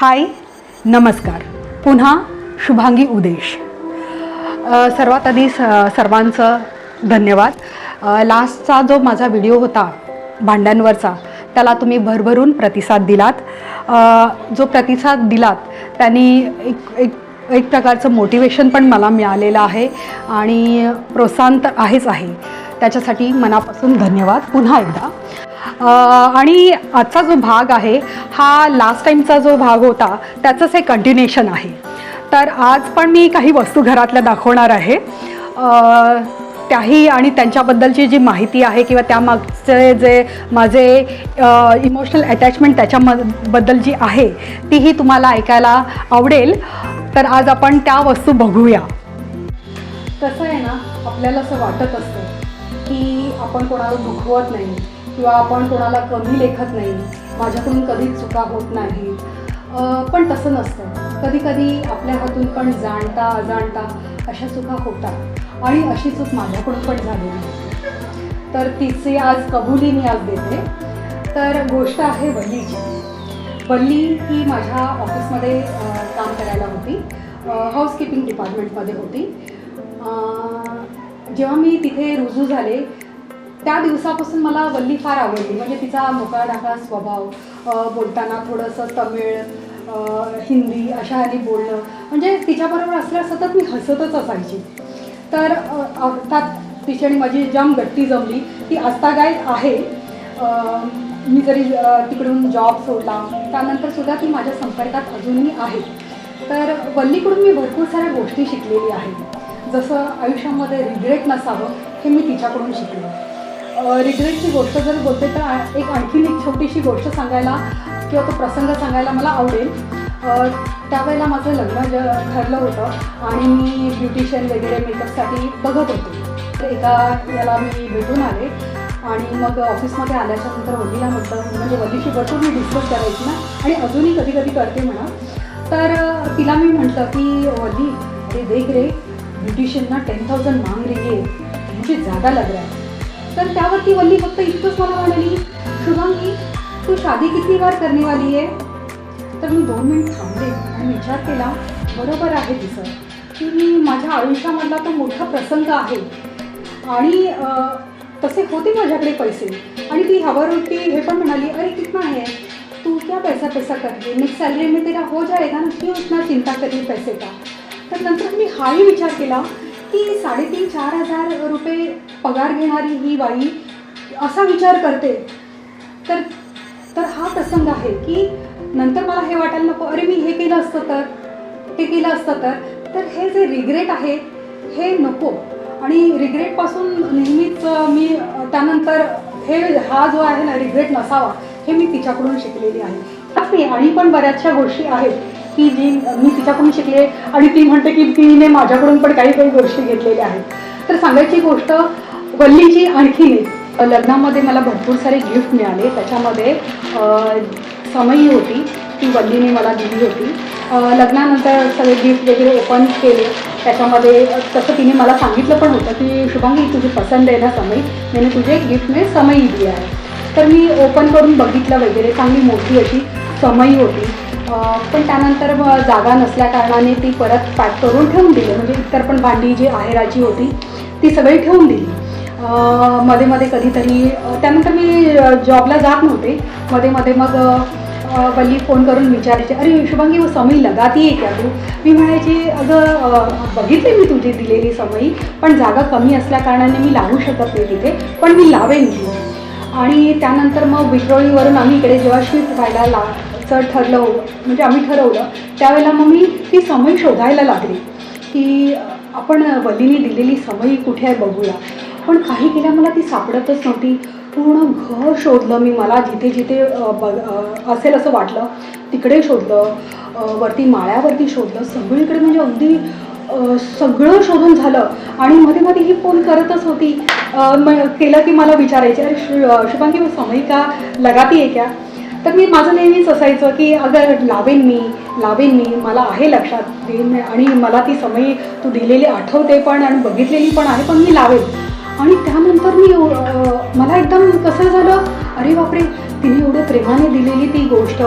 हाय नमस्कार. पुन्हा शुभांगी उदेश. सर्वात आधी स सर्वांचं धन्यवाद. लास्टचा जो माझा व्हिडिओ होता भांड्यांवरचा त्याला तुम्ही भरभरून प्रतिसाद दिलात. जो प्रतिसाद दिलात त्यांनी एक एक एक प्रकारचं मोटिवेशन पण मला मिळालेलं आहे आणि प्रोत्साहन तर आहेच आहे. त्याच्यासाठी मनापासून धन्यवाद. पुन्हा एकदा. आणि आजचा जो भाग आहे हा लास्ट टाईमचा जो भाग होता त्याचंच हे कंटिन्युएशन आहे. तर आज पण मी काही वस्तू घरातल्या दाखवणार आहे. त्याही आणि त्यांच्याबद्दलची जी माहिती आहे किंवा त्यामागचे जे माझे इमोशनल अटॅचमेंट त्याच्याबद्दल जी आहे तीही तुम्हाला ऐकायला आवडेल. तर आज आपण त्या वस्तू बघूया. कसं आहे ना आपल्याला असं वाटत असतं की आपण कोणाला दुखवत नाही. किंवा आपण कोणाला कमी लेखत नाही माझ्याकडून कधीच चुका होत नाही. पण तसं नसतं. कधी कधी आपल्या हातून पण जाणता अजाणता अशा चुका होतात. आणि अशी चूक माझ्याकडून पण झालेली तर तिची आज कबुली मी आज देते. तर गोष्ट आहे वल्लीची. वल्ली ही माझ्या ऑफिसमध्ये काम करायला होती. हाऊसकीपिंग डिपार्टमेंटमध्ये होती. जेव्हा मी तिथे रुजू झाले त्या दिवसापासून मला वल्ली फार आवडली. म्हणजे तिचा मोकळा ढाकळा स्वभाव बोलताना थोडंसं तमिळ हिंदी अशा आधी बोलणं म्हणजे तिच्याबरोबर असल्यास सतत मी हसतच असायची. तर अर्थात तिची आणि माझी जाम गट्टी जमली ती आस्तागाय आहे मी जरी तिकडून जॉब सोडला त्यानंतर सुद्धा ती माझ्या संपर्कात अजूनही आहे. तर वल्लीकडून मी भरपूर साऱ्या गोष्टी शिकलेली आहे. जसं आयुष्यामध्ये रिग्रेट नसावं हे मी तिच्याकडून शिकले. रिग्रेटची गोष्ट जर बोलते तर एक आणखीन एक छोटीशी गोष्ट सांगायला किंवा तो प्रसंग सांगायला मला आवडेल. त्यावेळेला माझं लग्न ज ठरलं होतं आणि मी ब्युटिशियन वगैरे मेकअपसाठी बघत होते. तर एका याला मी भेटून आले आणि मग ऑफिसमध्ये आल्याच्यानंतर वडीला म्हटलं म्हणजे वडीशी भरपूर मी डिस्कस करायची ना? आणि अजूनही कधी कधी करते म्हणा. तर तिला मी म्हटलं की वल्ली अरे देख रे ब्युटिशियनना टेन थाउजंड मांग रही है मुझे ज़्यादा लग रहा है तर त्यावरती वल्ली फक्त इतकंच मला म्हणाली शुभांगी तू शादी किती बार करने वाली आहे? तर मी दोन मिनिट थांबले आणि विचार केला बरोबर आहे तिचं की मी माझ्या आयुष्यामधला तो मोठा प्रसंग आहे आणि तसे होते माझ्याकडे पैसे आणि ती होती हे पण म्हणाली अरे कितना आहे तू क्या पैसा पैसा करते? नेक्स्ट सॅलरी में तेरा हो जाएगा ना? क्यों इतना चिंता करी पैसे का? तर नंतर मी हाही विचार केला की साडेतीन चार हजार रुपये पगार घेणारी ही बाई असा विचार करते. तर तर हा प्रसंग आहे की नंतर मला हे वाटायला नको अरे मी हे केलं असतं तर ते केलं असतं तर तर हे जे रिग्रेट आहे हे नको. आणि रिग्रेटपासून नेहमीच मी त्यानंतर हे हा जो आहे ना रिग्रेट नसावा हे मी तिच्याकडून शिकलेली आहे. आणि पण बऱ्याचशा गोष्टी आहेत. की जी मी तिच्याकडून शिकले आणि ती म्हणते की तिने माझ्याकडून पण काही काही गोष्टी घेतलेल्या आहेत. तर सांगायची गोष्ट वल्लीची आणखीन एक. लग्नामध्ये मला भरपूर सारे गिफ्ट मिळाले. त्याच्यामध्ये समयी समई होती. ती वल्लीने मला दिली होती. लग्नानंतर सगळे गिफ्ट वगैरे ओपन केले. त्याच्यामध्ये तसं तिने मला सांगितलं पण होतं की शुभांगी तुझी पसंत आहे ना समई? त्याने तुझे गिफ्ट मी समई दिली आहे. तर मी ओपन करून बघितलं वगैरे. चांगली मोठी अशी समई होती. पण त्यानंतर मग जागा नसल्या कारणाने ती परत पॅक करून ठेवून दिली. म्हणजे इतर पण भांडी जी आहेराची होती ती सगळी ठेवून दिली. मध्ये मध्ये कधीतरी त्यानंतर मी जॉबला जात नव्हते. मध्ये मध्ये मग वल्ली फोन करून विचारायचे अरे शुभांगी हो, समई लगाती आहे का तू? मी म्हणायची अगं बघितली मी तुझी दिलेली समई पण जागा कमी असल्या कारणाने मी लावू शकत नाही तिथे पण मी लावेन ती आणि त्यानंतर मग विक्रोळीवरून आम्ही इकडे जेव्हा शिफ्ट व्हायला सर ठरलं म्हणजे आम्ही ठरवलं. त्यावेळेला मग मी ती समय शोधायला लागली की आपण वलीने दिलेली समय कुठे आहे बघूया. पण काही केल्या मला ती सापडतच नव्हती. पूर्ण घर शोधलं मी मला जिथे जिथे बघ असेल असं वाटलं तिकडे शोधलं वरती माळ्यावरती शोधलं. सगळीकडे म्हणजे अगदी सगळं शोधून झालं. आणि मध्ये मध्ये ही फोन करतच होती. केलं की मला विचारायचे अरे शु शुभांगी समय का? लगाती आहे क्या? तर मी माझं नेहमीच असायचं की अगर लावेन मी लावेन मी मला आहे लक्षात देईन आणि मला ती समय तू दिलेली आठवते पण आणि बघितलेली पण आहे पण मी लावेन. आणि त्यानंतर मी मला एकदम कसं झालं अरे बापरे तिने एवढं प्रेमाने दिलेली ती गोष्ट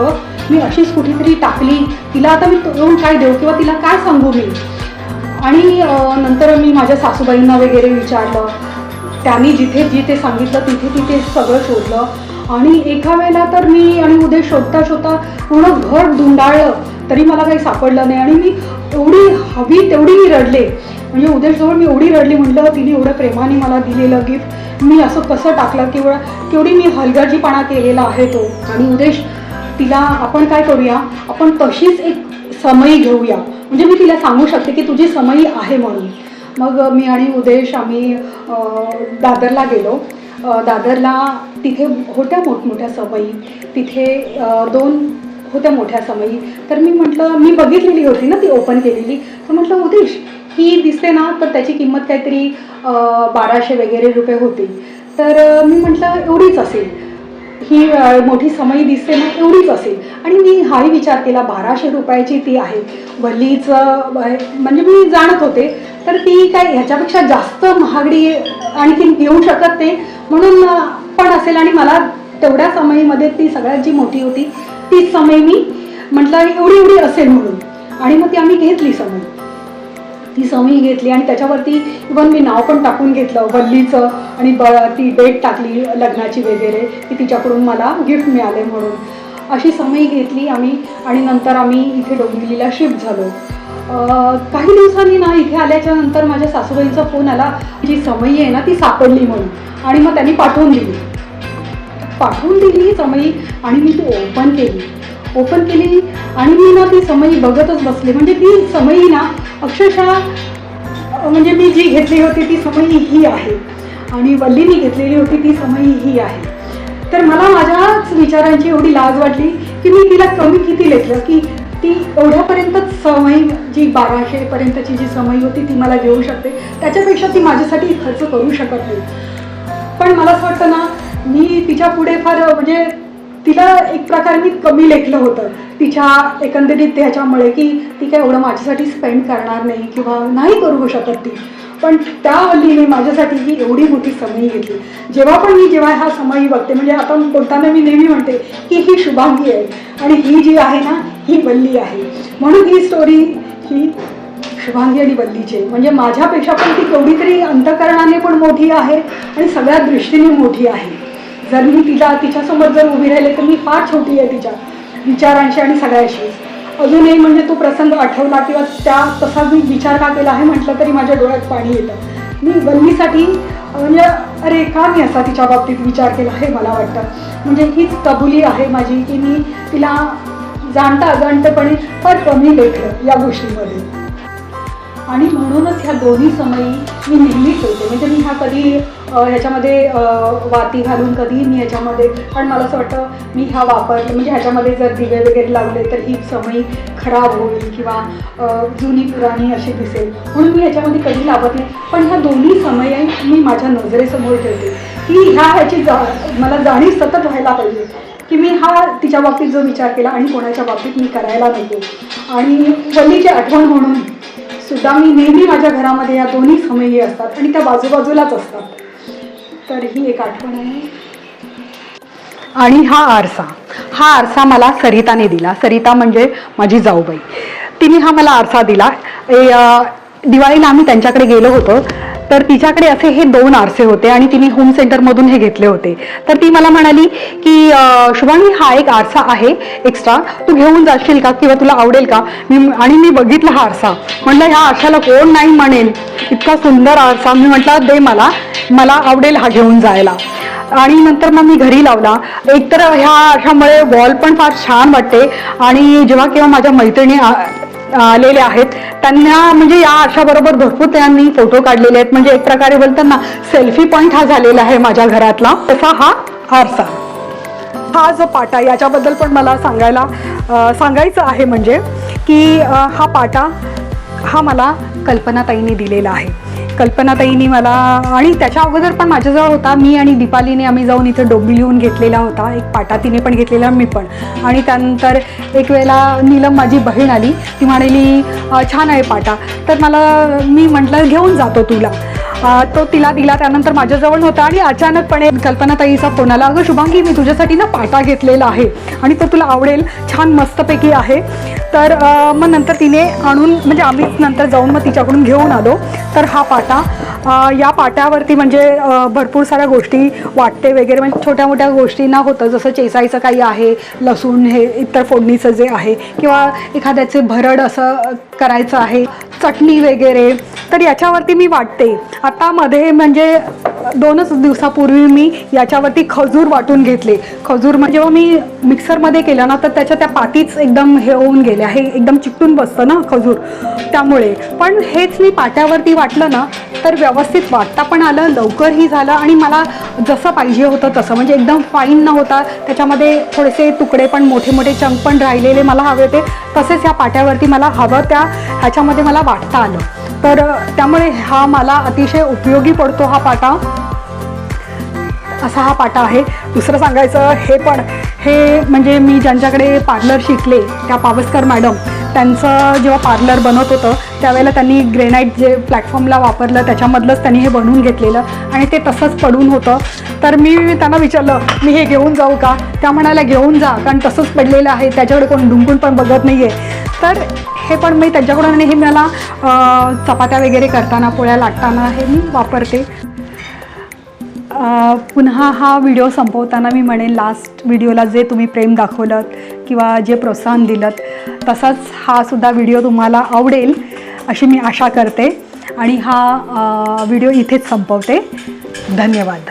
मी अशीच कुठेतरी टाकली तिला आता मी तोडून काय देऊ किंवा तिला काय सांगू मी? आणि नंतर मी माझ्या सासूबाईंना वगैरे विचारलं त्यांनी जिथे जिथे सांगितलं तिथे तिथे सगळं शोधलं. आणि एका वेळेला तर मी आणि उद्या शोधता शोधता पूर्ण घर धुंडाळलं तरी मला काही सापडलं नाही. आणि मी एवढी हवी तेवढी मी रडले. म्हणजे उद्याजवळ मी एवढी रडली म्हटलं तिने एवढं प्रेमाने मला दिलेलं गिफ्ट मी असं कसं टाकलं किंवा केवढी मी हलगर्जीपणा केलेला आहे तो. आणि उदेश तिला आपण काय करूया आपण तशीच एक समयी घेऊया. म्हणजे मी तिला सांगू शकते की तुझी समयी आहे म्हणून. मग मी आणि उदेश आम्ही दादरला गेलो. दादरला तिथे होत्या मोठमोठ्या सवयी तिथे दोन होत्या मोठ्या समयी तर मी म्हटलं मी बघितलेली होती ना ती ओपन केलेली. तर म्हटलं उदेश ही दिसते ना तर त्याची किंमत काहीतरी बाराशे वगैरे रुपये होती. तर मी म्हटलं एवढीच असेल. ही मोठी समयी दिसते ना एवढीच असेल. आणि मी हाही विचार केला बाराशे रुपयाची ती आहे. भल्लीचं म्हणजे मी जाणत होते तर ती काय ह्याच्यापेक्षा जास्त महागडी आणखी घेऊ शकत नाही. म्हणून पण असेल आणि मला तेवढ्या समयीमध्ये ती सगळ्यात जी मोठी होती तीच समय मी म्हटलं एवढी एवढी असेल म्हणून. आणि मग ती आम्ही घेतली समय. ती समयी घेतली आणि त्याच्यावरती इवन मी नाव पण टाकून घेतलं वल्लीचं आणि ब ती डेट टाकली लग्नाची वगैरे की तिच्याकडून मला गिफ्ट मिळाले म्हणून. अशी समय घेतली आम्ही आणि नंतर आम्ही इथे डोंबिवलीला शिफ्ट झालो. काही दिवसांनी ना इथे आल्याच्यानंतर माझ्या सासूबाईंचा फोन आला. जी समयी आहे ना ती सापडली म्हणून. आणि मग त्यांनी पाठवून दिली. पाठवून दिली समयी आणि मी ती ओपन केली. ओपन केली आणि मी ना ती समयी बघतच बसले. म्हणजे ती समयी ना अक्षरशः म्हणजे मी जी घेतली होती ती समयी ही आहे. आणि वल्लीनी घेतलेली होती ती समयी ही आहे. तर मला माझ्याच विचारांची एवढी लाज वाटली की मी तिला कमी किती लेखलं की ती एवढ्यापर्यंत सवयी जी बाराशेपर्यंतची जी समयी होती ती मला घेऊ शकते. त्याच्यापेक्षा ती माझ्यासाठी खर्च करू शकत नाही. पण मला असं वाटतं ना मी तिच्या पुढे फार म्हणजे तिला एक प्रकारे मी कमी लेखलं होतं. तिच्या एकंदरीत त्याच्यामुळे की ती काय एवढं माझ्यासाठी स्पेंड करणार नाही किंवा नाही करू शकत ती. पण त्या हल्लीने माझ्यासाठी ही एवढी मोठी समयी घेतली. जेव्हा पण मी जेव्हा हा समयी बघते म्हणजे आता बोलताना मी नेहमी म्हणते की ही शुभांगी आहे. आणि ही जी आहे ना ही वल्ली आहे. म्हणून ही स्टोरी ही शुभांगी आणि बल्लीची म्हणजे माझ्यापेक्षा पण ती केवढी तरी अंतकरणाने पण मोठी आहे आणि सगळ्या दृष्टीने मोठी आहे. जर मी तिला तिच्यासमोर जर उभी राहिले तर मी फार छोटी आहे तिच्या विचारांशी आणि सगळ्याशीच अजूनही म्हणजे तो प्रसंग आठवला किंवा त्या तसा मी विचार का केला आहे म्हटलं तरी माझ्या डोळ्यात पाणी येतं. मी वल्लीसाठी म्हणजे अरे का मी असा तिच्या बाबतीत विचार केला हे मला वाटतं. म्हणजे हीच कबुली आहे माझी की मी तिला जाणता अजाणतेपणे फार कमी लेखलं या गोष्टीमध्ये. आणि म्हणूनच ह्या दोन्ही समयी मी नेहमी ठेवते. म्हणजे मी ह्या कधी ह्याच्यामध्ये वाती घालून कधी मी ह्याच्यामध्ये पण मला असं वाटतं मी ह्या वापरते म्हणजे ह्याच्यामध्ये जर दिवे वगैरे लावले तर ही समयी खराब होईल किंवा जुनी पुराणी अशी दिसेल. म्हणून मी ह्याच्यामध्ये कधी लावत नाही. पण ह्या दोन्ही समयी मी माझ्या नजरेसमोर ठेवते. की ह्या ह्याची जा मला जाणीव सतत व्हायला पाहिजे. की मी हा तिच्या बाबतीत जो विचार केला आणि कोणाच्या बाबतीत मी करायला नको. आणि वल्लीची आठवण म्हणून सुद्धा मी नेहमी माझ्या घरामध्ये या दोन्ही समयी असतात आणि त्या बाजूबाजूलाच असतात. तर ही एक आठवण आहे. आणि हा आरसा. हा आरसा मला सरिताने दिला. सरिता म्हणजे माझी जाऊबाई. तिने हा मला आरसा दिला. ए, दिवाळीला आम्ही त्यांच्याकडे गेलो होतो. तर तिच्याकडे असे हे दोन आरसे होते आणि तिने होम सेंटरमधून हे घेतले होते. तर ती मला म्हणाली की शुभांगी हा एक आरसा आहे एक्स्ट्रा तू घेऊन जाशील का किंवा तुला आवडेल का? मी आणि मी बघितला हा आरसा. म्हटलं ह्या आरशाला कोण नाही म्हणेल? इतका सुंदर आरसा. मी म्हटला दे मला. मला आवडेल हा घेऊन जायला. आणि नंतर मग मी घरी लावला. एकतर ह्या अशामुळे वॉल पण फार छान वाटते आणि जेव्हा केव्हा माझ्या मैत्रिणी आलेले आलेल्या आहेत त्यांना म्हणजे या आशाबरोबर भरपूर त्यांनी फोटो काढलेले आहेत. म्हणजे एक प्रकारे बोलताना सेल्फी पॉईंट हा झालेला आहे माझ्या घरातला. तसा हा आरसा हा जो पाटा याच्याबद्दल पण मला सांगायला सांगायचं आहे म्हणजे की हा पाटा हा मला कल्पनाताईंनी दिलेला आहे. कल्पनाताईंनी मला आणि त्याच्या अगोदर पण माझ्याजवळ होता. मी आणि दीपालीने आम्ही जाऊन इथं लिहून घेतलेला होता. एक पाटा तिने पण घेतलेला मी पण. आणि त्यानंतर एक वेळेला नीलम माझी बहीण आली. ती म्हणाली छान आहे पाटा. तर मला मी म्हटलं घेऊन जातो तुला. तो तिला दिला त्यानंतर माझ्याजवळ नव्हता आणि अचानकपणे कल्पनाताईचा फोन आला. अगं शुभांगी मी तुझ्यासाठी ना पाटा घेतलेला आहे आणि तो तुला आवडेल छान मस्तपैकी आहे. तर मग नंतर तिने आणून म्हणजे आम्हीच नंतर जाऊन मग तिच्याकडून घेऊन आलो. तर हा पाटा या पाट्यावरती म्हणजे भरपूर साऱ्या गोष्टी वाटते वगैरे. म्हणजे छोट्या मोठ्या गोष्टींना होतं जसं चेसायचं काही आहे लसूण हे इतर फोडणीचं जे आहे किंवा एखाद्याचे भरड असं करायचं आहे चटणी वगैरे. तर याच्यावरती मी वाटते. आता मध्ये म्हणजे दोनच दिवसापूर्वी मी याच्यावरती खजूर वाटून घेतले. खजूर म्हणजे जेव्हा मी मिक्सरमध्ये केलं ना तर त्याच्या त्या पातीच एकदम हे होऊन गेल्या हे एकदम चिकटून बसतं ना खजूर. त्यामुळे. पण हेच मी पाट्यावरती वाटलं ना तर व्यवस्थित वाटता पण आलं लवकरही झालं आणि मला जसं पाहिजे होतं तसं. म्हणजे एकदम फाईन न होता. त्याच्यामध्ये थोडेसे तुकडे पण मोठे मोठे चंक पण राहिलेले मला हवे होते. तसेच ह्या पाट्यावरती मला हवं त्या ह्याच्यामध्ये मला वाटता आलं. तर त्यामुळे हा मला अतिशय उपयोगी पडतो हा पाटा. असा हा पाटा आहे. दुसरं सांगायचं हे पण हे म्हणजे मी ज्यांच्याकडे पार्लर शिकले त्या पावसकर मॅडम त्यांचं जेव्हा पार्लर बनत होतं त्यावेळेला त्यांनी ग्रेनाईट जे प्लॅटफॉर्मला वापरलं त्याच्यामधलंच त्यांनी हे बनवून घेतलेलं आणि ते तसंच पडून होतं. तर मी त्यांना विचारलं मी हे घेऊन जाऊ का? त्या म्हणाल्या घेऊन जा कारण तसंच पडलेलं आहे त्याच्याकडे कोण डुंकून पण बघत नाही आहे तर हे पण मी त्यांच्याकडून आणि हे मला चपात्या वगैरे करताना पोळ्या लाटताना हे मी वापरते. पुन्हा हा व्हिडिओ संपवताना मी म्हणेन लास्ट व्हिडिओला जे तुम्ही प्रेम दाखवलं किंवा जे प्रोत्साहन दिलं तसाच हा सुद्धा व्हिडिओ तुम्हाला आवडेल अशी मी आशा करते. आणि हा व्हिडिओ इथेच संपवते. धन्यवाद.